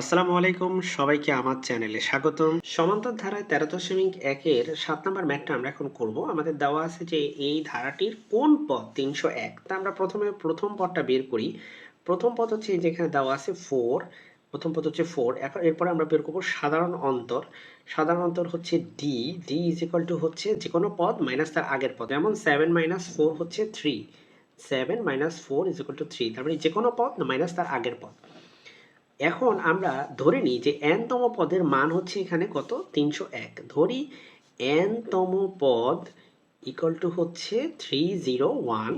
আসসালামু আলাইকুম, সবাইকে আমার চ্যানেলে স্বাগতম। সমান্তর ধারায় তেরো দশমিক একের সাত নম্বর ম্যাটটা আমরা এখন করব। আমাদের দেওয়া আছে যে এই ধারাটির কোন পদ তিনশো এক। তা আমরা প্রথমে প্রথম পদটা বের করি। প্রথম পদ হচ্ছে যেখানে দেওয়া আছে ফোর প্রথম পদ হচ্ছে ফোর এখন এরপরে আমরা বের করব সাধারণ অন্তর। সাধারণ অন্তর হচ্ছে D D is equal to হচ্ছে যে কোনো পদ মাইনাস তার আগের পদ। যেমন সেভেন মাইনাস ফোর হচ্ছে three seven minus four is equal to three তারপরে যে কোনো পদ মাইনাস তার আগের পদ। এখন আমরা ধরে নিই যে n তম পদের মান হচ্ছে এখানে কত? তিনশো এক। ধরি n তম পদ ইকুয়াল টু হচ্ছে থ্রি জিরো ওয়ান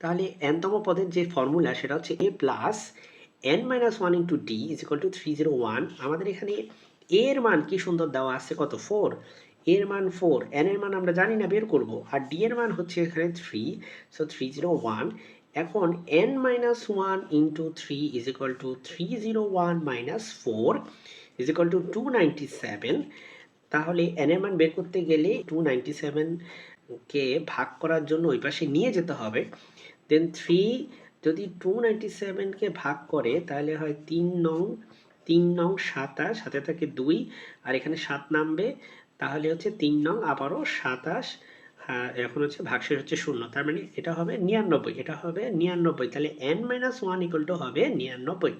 তাহলে n তম পদের যে ফর্মুলা সেটা হচ্ছে A plus N minus one into D is equal to three zero one আমাদের এখানে এর মান কি সুন্দর দেওয়া আছে? কত? ফোর এর মান ফোর এন এর মান আমরা জানি না, বের করব। আর ডি এর মান হচ্ছে এখানে three so three zero one এখন n minus one into three is equal to three zero one minus four is equal to two ninety seven তাহলে n এর মান বের করতে গেলে টু নাইনটি সেভেনকে ভাগ করার জন্য ওই পাশে নিয়ে যেতে হবে। দেন থ্রি যদি টু নাইনটি সেভেনকে ভাগ করে, তাহলে হয় তিন নং তিন নং সাতাশ, সাথে থাকে দুই, আর এখানে সাত নামবে, তাহলে হচ্ছে তিন নং, আবারও সাতাশ এখন হচ্ছে ভাগশেষ হচ্ছে শূন্য। তার মানে এটা হবে নিরানব্বই, এটা হবে নিরানব্বই। তাহলে N minus one equal to হবে নিরানব্বই।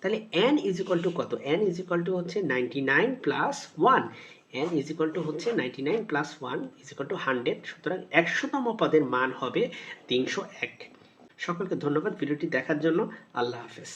তাহলে এন ইজ ইকুয়াল টু কত? এন ইজ ইকুয়াল টু হচ্ছে ninety nine plus one N is equal to হচ্ছে ninety nine plus one is equal to hundred সুতরাং একশোতম পদের মান হবে তিনশো এক। সকলকে ধন্যবাদ ভিডিওটি দেখার জন্য। আল্লাহ হাফেজ।